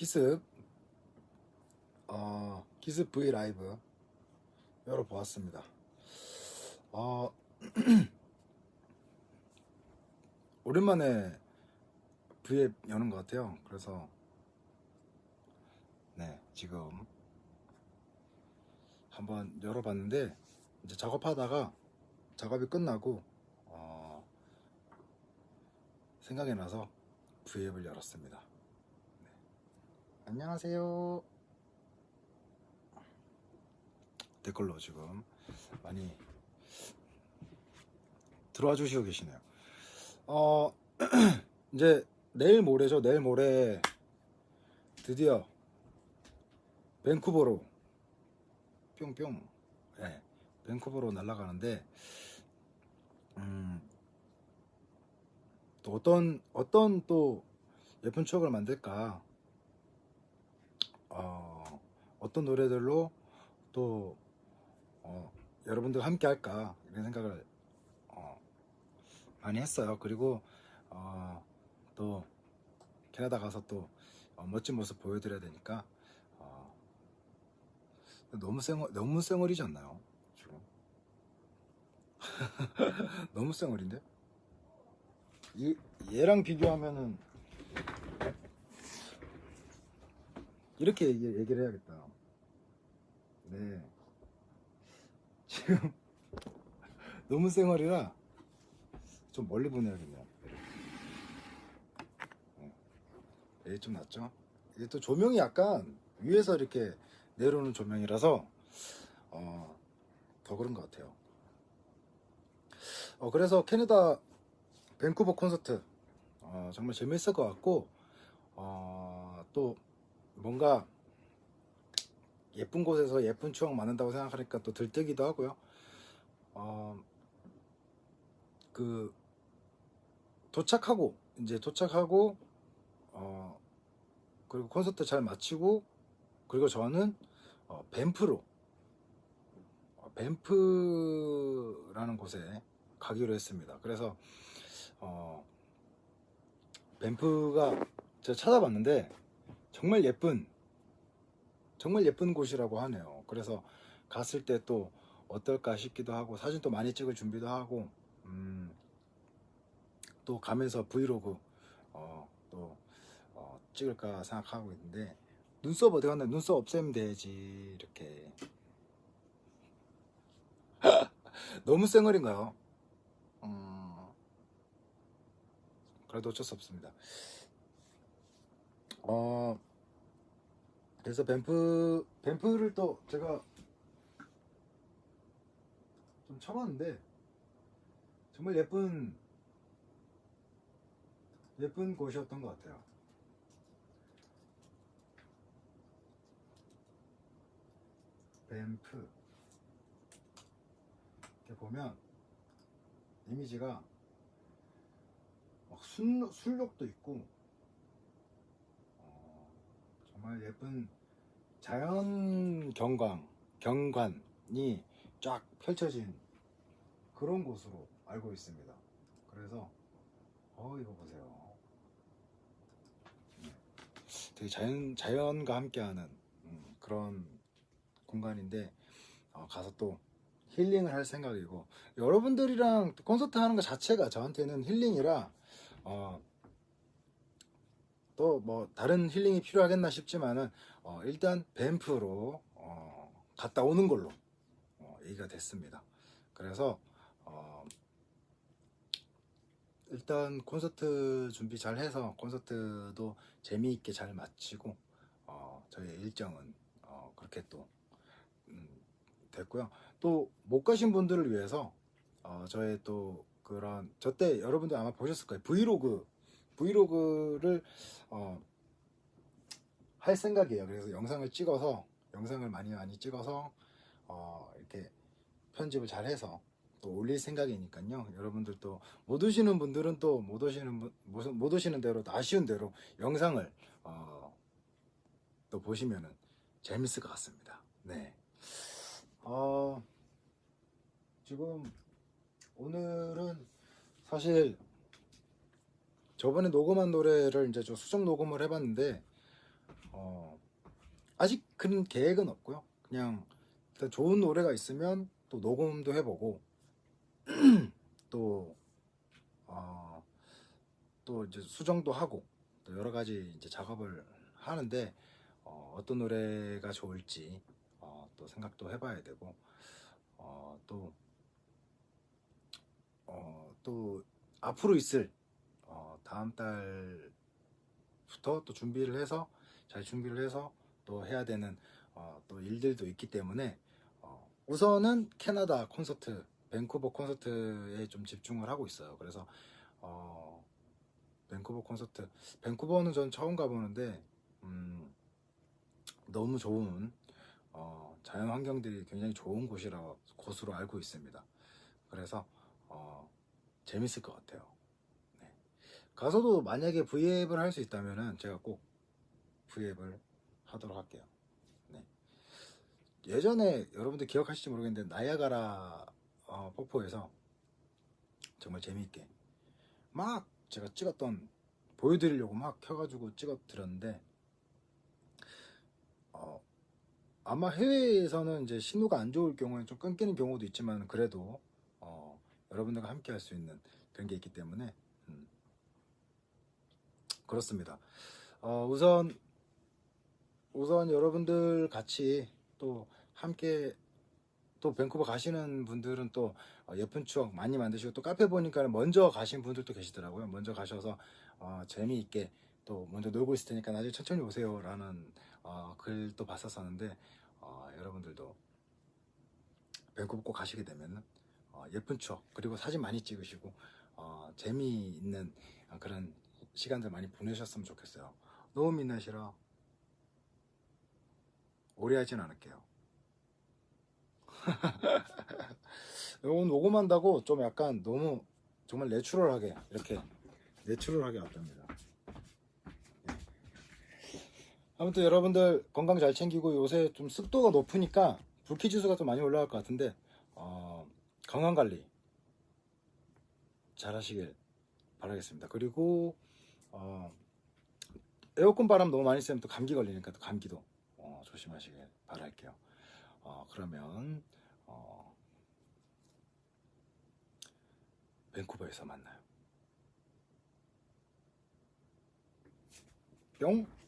기습 어, 기습 V 라이브 열어보았습니다. 어, 오랜만에 V앱 여는 것 같아요. 그래서 네 지금 한번 열어봤는데 이제 작업하다가 작업이 끝나고 어, 생각이 나서 V앱을 열었습니다. 네. 안녕하세요. 댓글로 지금 많이 들어와 주시고 계시네요. 어, 이제 내일 모레죠. 내일 모레 드디어 밴쿠버로 뿅뿅 예, 밴쿠버로 날아가는데 음, 또 어떤 어떤 또 예쁜 추억을 만들까 어, 어떤 노래들로 또 어, 여러분들과 함께 할까 이런 생각을 어, 많이 했어요. 그리고 어, 또 캐나다 가서 또 어, 멋진 모습 보여드려야 되니까 어, 너무 쌩얼 너무 쌩얼이지 않나요? 지금 너무 쌩얼인데? 이, 얘랑 비교하면은 이렇게 얘기, 얘기를 해야겠다. 네. 지금 너무 쌩얼이라 좀 멀리 보내야겠네요. 얘좀 낫죠? 이게 또 조명이 약간 위에서 이렇게 내려오는 조명이라서 어, 더 그런 것 같아요. 어, 그래서 캐나다 밴쿠버 콘서트 어, 정말 재밌을 것 같고 어, 또 뭔가 예쁜 곳에서 예쁜 추억 만든다고 생각하니까 또 들뜨기도 하고요. 어, 그 도착하고 이제 도착하고 어, 그리고 콘서트 잘 마치고 그리고 저는 어, 밴프로 어, 밴프라는 곳에 가기로 했습니다. 그래서 어, 밴프가 제가 찾아봤는데 정말 예쁜 정말 예쁜 곳이라고 하네요. 그래서 갔을 때 또 어떨까 싶기도 하고 사진도 많이 찍을 준비도 하고 음, 또 가면서 브이로그 어, 또 어, 찍을까 생각하고 있는데 눈썹 어디 갔나 눈썹 없애면 되지 이렇게 너무 쌩얼인가요? 음, 그래도 어쩔 수 없습니다. 어, 그래서 밴프 밴프를 또 제가 좀 쳐봤는데 정말 예쁜 예쁜 곳이었던 것 같아요. 밴프 이렇게 보면 이미지가 막 술, 술록도 있고 어, 정말 예쁜 자연 경관 경관이 쫙 펼쳐진 그런 곳으로 알고 있습니다. 그래서 어 이거 보세요. 네. 되게 자연 자연과 함께하는 음, 그런 공간인데 어, 가서 또 힐링을 할 생각이고 여러분들이랑 콘서트 하는 것 자체가 저한테는 힐링이라 어, 또 뭐 다른 힐링이 필요하겠나 싶지만은 어, 일단 밴프로 어, 갔다 오는 걸로 어, 얘기가 됐습니다. 그래서 어, 일단 콘서트 준비 잘 해서 콘서트도 재미있게 잘 마치고 어, 저희 일정은 어, 그렇게 또 음, 됐고요. 또 못 가신 분들을 위해서 어, 저의 또 그런 저 때 여러분들 아마 보셨을 거예요. 브이로그 브이로그를 어, 할 생각이에요. 그래서 영상을 찍어서 영상을 많이 많이 찍어서 어, 이렇게 편집을 잘 해서 또 올릴 생각이니까요. 여러분들 또 못 오시는 분들은 또 못 오시는 분, 못, 못 오시는 대로 또 아쉬운 대로 영상을 어, 또 보시면은 재밌을 것 같습니다. 네. 어, 지금 오늘은 사실 저번에 녹음한 노래를 이제 좀 수정 녹음을 해봤는데 어, 어, 아직 큰 계획은 없고요. 그냥 일단 좋은 노래가 있으면 또 녹음도 해보고 또 어, 또 이제 수정도 하고 또 여러 가지 이제 작업을 하는데 어, 어떤 노래가 좋을지 어, 또 생각도 해봐야 되고 어, 또 어, 또 앞으로 있을 어, 다음 달부터 또 준비를 해서 잘 준비를 해서 또 해야 되는 어, 또 일들도 있기 때문에 어, 우선은 캐나다 콘서트, 밴쿠버 콘서트에 좀 집중을 하고 있어요. 그래서 어, 밴쿠버 콘서트, 밴쿠버는 전 처음 가보는데 음, 너무 좋은 어, 자연 환경들이 굉장히 좋은 곳이라 곳으로 알고 있습니다. 그래서 어, 재밌을 것 같아요. 네. 가서도 만약에 V앱을 할 수 있다면은 제가 꼭 V앱을 하도록 할게요. 네. 예전에 여러분들 기억하실지 모르겠는데 나야가라 어, 폭포에서 정말 재미있게 막 제가 찍었던 보여드리려고 막 켜가지고 찍어드렸는데 어, 아마 해외에서는 이제 신호가 안 좋을 경우에 좀 끊기는 경우도 있지만 그래도 어, 여러분들과 함께 할 수 있는 그런 게 있기 때문에 음, 그렇습니다. 어, 우선 우선 여러분들 같이 또 함께 또 밴쿠버 가시는 분들은 또 어, 예쁜 추억 많이 만드시고 또 카페 보니까 먼저 가신 분들도 계시더라고요. 먼저 가셔서 어, 재미있게 또 먼저 놀고 있을 테니까 나중에 천천히 오세요라는 어, 글도 봤었었는데 어, 여러분들도 밴쿠버 꼭 가시게 되면 어, 예쁜 추억 그리고 사진 많이 찍으시고 어, 재미있는 어, 그런 시간들 많이 보내셨으면 좋겠어요. 너무 민낯이라 오래 하진 않을게요. 이건 녹음한다고 좀 약간 너무 정말 내추럴하게 이렇게 내추럴하게 왔답니다. 네. 아무튼 여러분들 건강 잘 챙기고 요새 좀 습도가 높으니까 불쾌 지수가 좀 많이 올라갈 것 같은데 어, 건강 관리 잘 하시길 바라겠습니다. 그리고 어, 에어컨 바람 너무 많이 쐬면 또 감기 걸리니까 또 감기도 어, 조심하시길 바랄게요. 어, 그러면 어, 밴쿠버에서 만나요. 뿅.